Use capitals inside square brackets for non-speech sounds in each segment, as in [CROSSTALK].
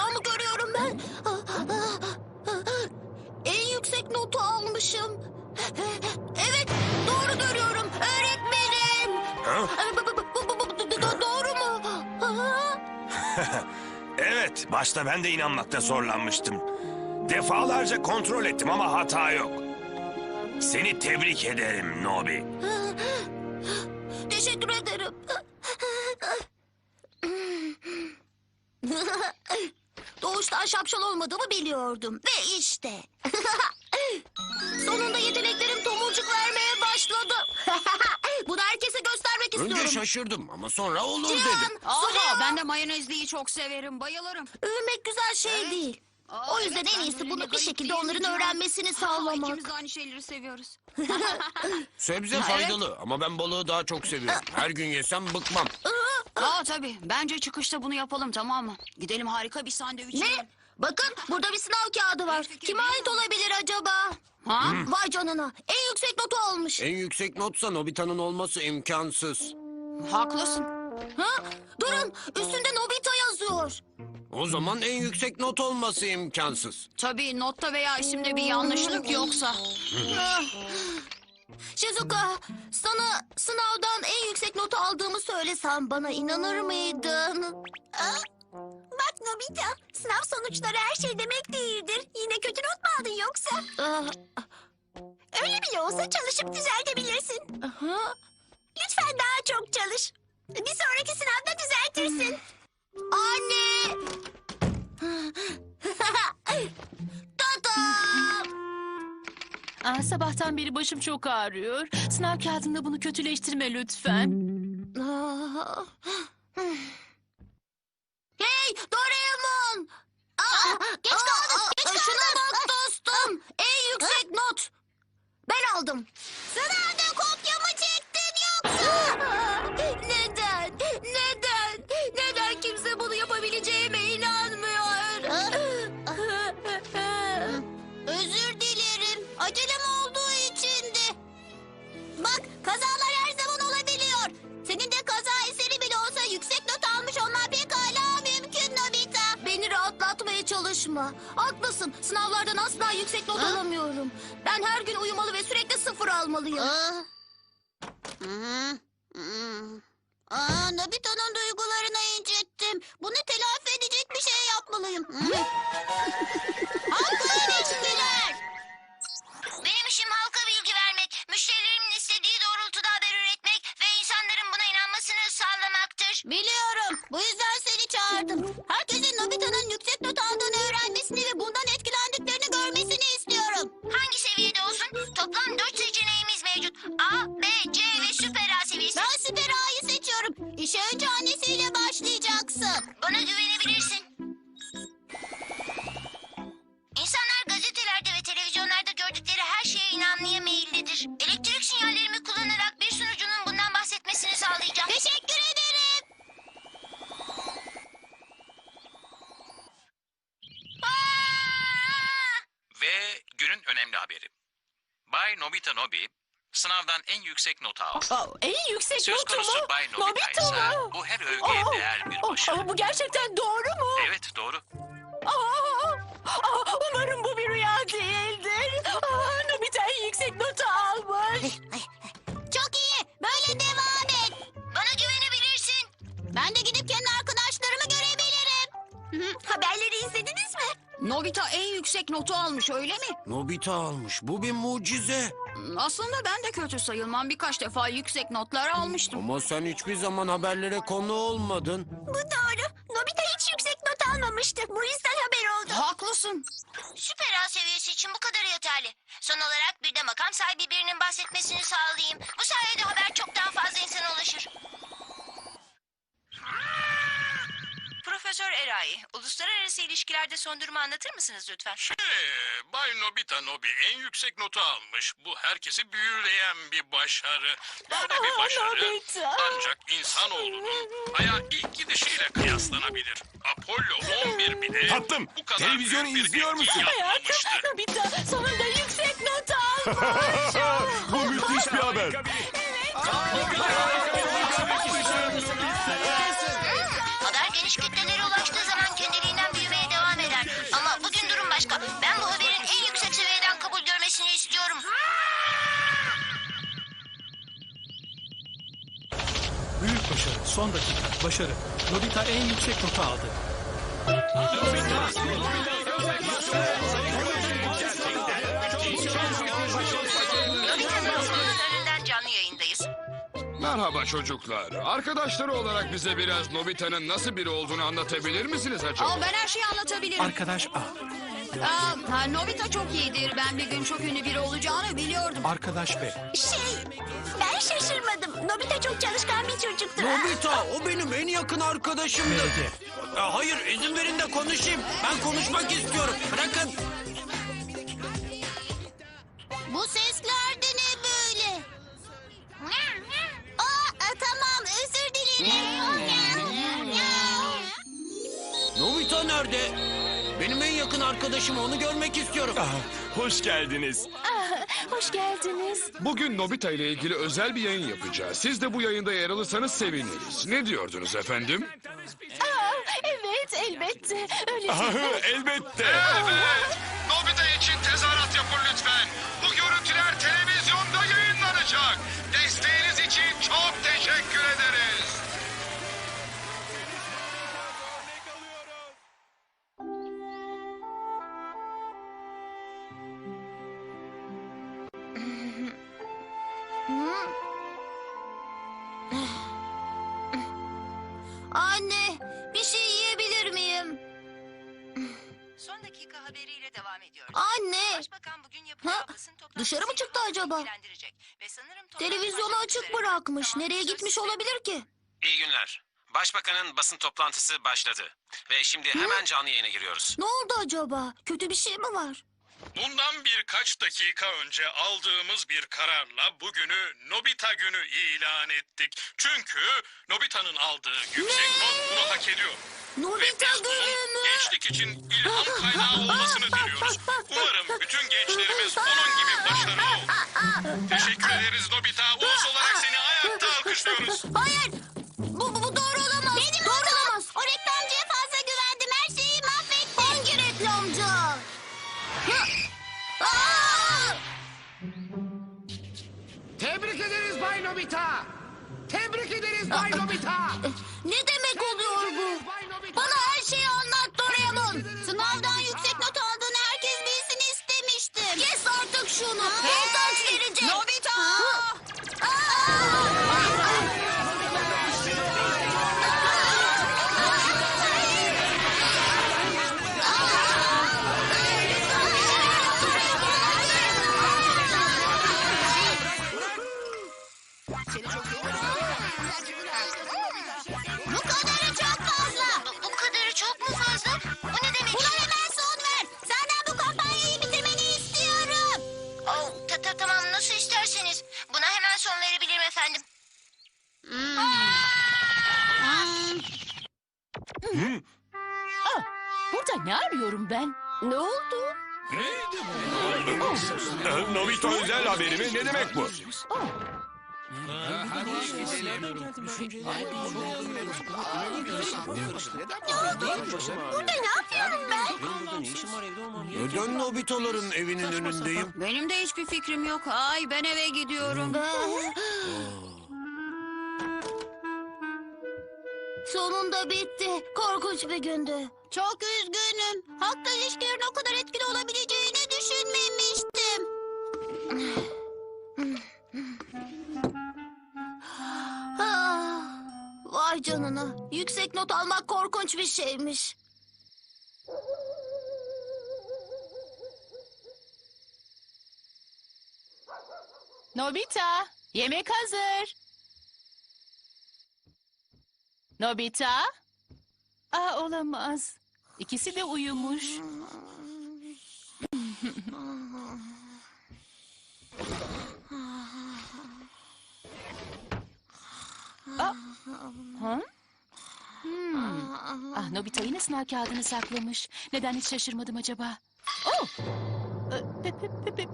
Rüya mı görüyorum ben? En yüksek notu almışım. Evet, doğru görüyorum. Öğretmenim. Ha? Doğru mu? [LAUGHS] Evet, başta ben de inanmakta zorlanmıştım. Defalarca kontrol ettim ama hata yok. Seni tebrik ederim Nobi. Biliyordum. Ve işte. [LAUGHS] Sonunda yeteneklerim tomurcuk vermeye başladı. [LAUGHS] Bunu herkese göstermek Önce istiyorum. şaşırdım ama sonra olur Cihan, dedim. Suya. Aha ben de mayonezliyi çok severim. Bayılırım. Övünmek güzel şey Evet. değil. Aa, O yüzden evet, en ben iyisi bunu bir garip şekilde değilim onların Cihan. öğrenmesini Aha, sağlamak. İkimiz de aynı şeyleri seviyoruz. [LAUGHS] Sebze faydalı ama ben balığı daha çok seviyorum. Her gün yesem bıkmam. Aa tabii. Bence çıkışta bunu yapalım tamam mı? Gidelim harika bir sandviç Ne? yiyelim. Bakın burada bir sınav kağıdı var. Kime ait olabilir acaba? Ha? Vay canına. En yüksek notu almış. En yüksek notsa Nobita'nın olması imkansız. Haklısın. Ha? Durun. Üstünde Nobita yazıyor. O zaman en yüksek not olması imkansız. Tabii notta veya isimde bir yanlışlık yoksa. Ah. Shizuka, sana sınavdan en yüksek notu aldığımı söylesem bana inanır mıydın? Bak Nobita, sınav sonuçları her şey demek değildir. Yine kötü not mu aldın yoksa? Öyle bile olsa çalışıp düzeltebilirsin. Lütfen daha çok çalış. Bir sonraki sınavda düzeltirsin. Anne! Tatam! Aa, sabahtan beri başım çok ağrıyor. Sınav kağıdında bunu kötüleştirme lütfen. Ah. Ben aldım. Sınavda kopya mı çektin yoksa? [LAUGHS] Neden? Neden? Neden kimse bunu yapabileceğime inanmıyor? Özür dilerim. Acelem çalışma. Haklısın. Sınavlardan asla yüksek not alamıyorum. Ben her gün uyumalı ve sürekli sıfır almalıyım. Aa, Nobita'nın duygularını incittim. Bunu telafi edecek bir şey yapmalıyım. [LAUGHS] Nobita Nobi sınavdan en yüksek notu aldı. Aa, en yüksek Söz notu konusu mu? Bay Nobita Nobita ise mı? bu her övgüye Aa, değer bir aa, başarı. bu gerçekten doğru mu? Evet doğru. Aa, aa, umarım bu bir rüya değildir. Aa, Nobita en yüksek notu almış. [LAUGHS] Çok iyi. Böyle devam et. Bana güvenebilirsin. Ben de gidip kendi arkadaşlarımı görebilirim. Haberleri izlediniz mi? Nobita en yüksek notu almış öyle mi? Nobita almış. Bu bir mucize. Aslında ben de kötü sayılmam. Birkaç defa yüksek notlar almıştım. Ama sen hiçbir zaman haberlere konu olmadın. Bu doğru. Nobita hiç yüksek not almamıştı. Bu yüzden haber oldu. Haklısın. Süper A seviyesi için bu kadar yeterli. Son olarak bir de makam sahibi birinin bahsetmesini sağlayayım. Bu sayede haber çok daha fazla insana ulaşır. Profesör Erai, uluslararası ilişkilerde son durumu anlatır mısınız lütfen? Şey, Bay Nobita Nobi en yüksek notu almış. Bu herkesi büyüleyen bir başarı. Böyle bir başarı ancak insanoğlunun Ay'a ilk gidişiyle kıyaslanabilir. Apollo 11 bile Tatlım, bu kadar televizyonu büyük bir izliyor etki musun? yapmamıştı. Hayatım Nobita sonunda yüksek not almış. [LAUGHS] Bu müthiş bir haber. Haber Satış kitlelere ulaştığı zaman kendiliğinden büyümeye devam eder. Ama bugün durum başka. Ben bu haberin en yüksek seviyeden kabul görmesini istiyorum. Büyük başarı. Son dakika. Başarı. Nobita en yüksek notu aldı. Nobita! Nobita! Merhaba çocuklar. Arkadaşları olarak bize biraz Nobita'nın nasıl biri olduğunu anlatabilir misiniz acaba? Aa, ben her şeyi anlatabilirim. Arkadaş A. Aa, ha, Nobita çok iyidir. Ben bir gün çok ünlü biri olacağını biliyordum. Arkadaş B. Şey, ben şaşırmadım. Nobita çok çalışkan bir çocuktur. Nobita o benim en yakın arkadaşımdı. Ya hayır izin verin de konuşayım. Ben konuşmak istiyorum. Bırakın. Bu sesler arkadaşım onu görmek istiyorum. Hoş geldiniz. Hoş geldiniz. Bugün Nobita ile ilgili özel bir yayın yapacağız. Siz de bu yayında yer alırsanız seviniriz. Ne diyordunuz efendim? Aa, evet, elbette. Öyle Elbette. Haberiyle devam ediyoruz. Anne, Başbakan bugün Ha, basın toplantısıyla dışarı mı çıktı halkı acaba? bilgilendirecek Ve sanırım toplantı televizyonu başlamak açık üzere. bırakmış. Tamam, Nereye söz gitmiş size. olabilir ki? İyi günler. Başbakanın basın toplantısı başladı. Ve şimdi hemen canlı yayına giriyoruz. Ne oldu acaba? Kötü bir şey mi var? Bundan birkaç dakika önce aldığımız bir kararla bugünü Nobita günü ilan ettik. Çünkü Nobita'nın aldığı yüksek not bunu hak ediyor. Ve Nobita biz bunun günü mü? gençlik için ilham kaynağı olmasını diliyoruz. Umarım bütün gençlerimiz onun gibi başarılı olur. Teşekkür ederiz Nobita. Ulus olarak seni ayakta alkışlıyoruz. Hayır, bu, bu, bu doğru olamaz. Benim doğru olamaz. O reklamcıya fazla güvendim. Her şeyi mahvetti. Hangi reklamcı? Tebrik ederiz Bay Nobita. Tebrik ederiz Bay Nobita. [LAUGHS] Sınavdan yüksek not aldığını herkes bilsin istemiştim. Kes artık şunu. Ne arıyorum ben? Ne oldu? Nobita özel haberi mi? Ne demek bu? Burada ne yapıyorum ben? Neden Nobitaların evinin önündeyim? Benim de hiçbir fikrim yok. Ay ben eve gidiyorum. Sonunda bitti. Korkunç bir gündü. Çok üzgünüm. Halkla ilişkilerin o kadar etkili olabileceğini düşünmemiştim. Ah, Vay canına. Yüksek not almak korkunç bir şeymiş. Nobita, yemek hazır. Nobita? Aa, olamaz. İkisi de uyumuş. Aa, ha? Hmm. Ah, Nobita yine sınav kağıdını saklamış. Neden hiç şaşırmadım acaba? Oh! Peki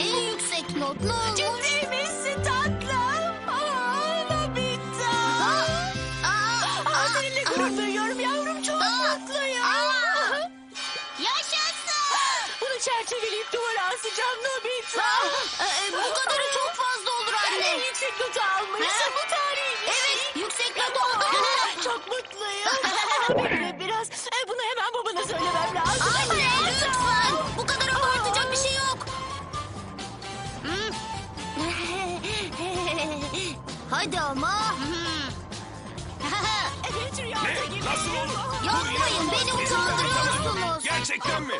En yüksek not ne olur? Ciddi misin tatlım? Aa, Nobita. Aa, seninle yavrum. Çok tatlıyım. Aa. Yaşasın. Bunu çerçeveleyip duvara asacağım Nobita. E, e, bu kadarı çok fazla olur anne. Yüksek notu almışsın. Bu tarihi. Şey. Evet yüksek not oldu. Çok mutluyum. [LAUGHS] Bekle biraz. Hadi ama. [LAUGHS] Nasıl olur? Yapmayın beni Bizim utandırıyorsunuz. Gerçekten mi?